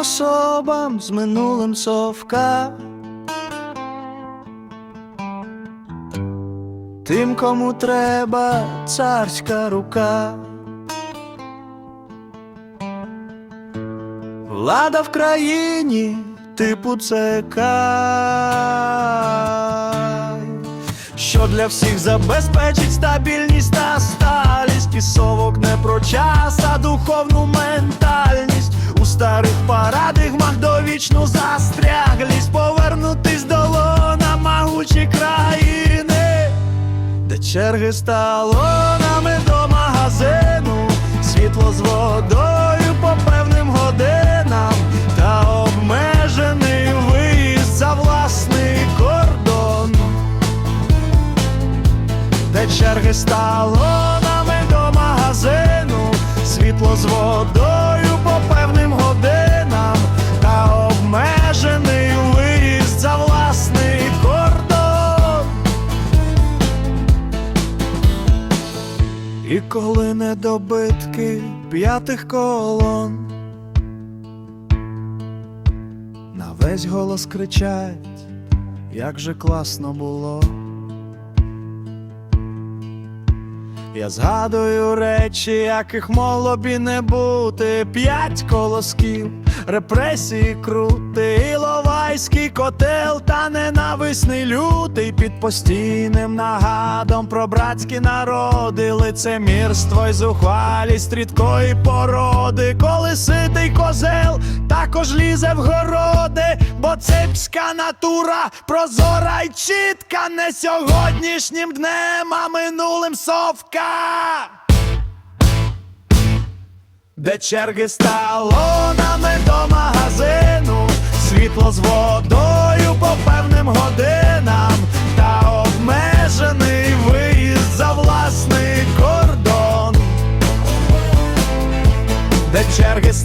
особам з минулим совка. Тим, кому треба царська рука. Влада в країні, типу ЦК, що для всіх забезпечить стабільність та сталість, і совок не про час, а духовну старих довічну застряглість, повернутись до лона могучі країни, де черги з талонами до магазину, світло з водою по певним годинам та обмежений виїзд за власний кордон, де черги з талонами до магазину, світло з водою І коли недобитки п'ятих колон на весь голос кричать, як же класно було. Я згадую речі, яких могло б і не бути П'ять колосків, репресії крути, Іловайський котел та ненависний лютий Під постійним нагадом про братські народи, лицемірство й зухвалість рідкої породи, коли ситий козел також лізе в городи, бо ципська натура прозора й чітка. Не сьогоднішнім днем, а минулим совка. Де черги з талонами до магазину, світло з водою по певним годинам, та обмежений виїзд за власний кордон, де черги з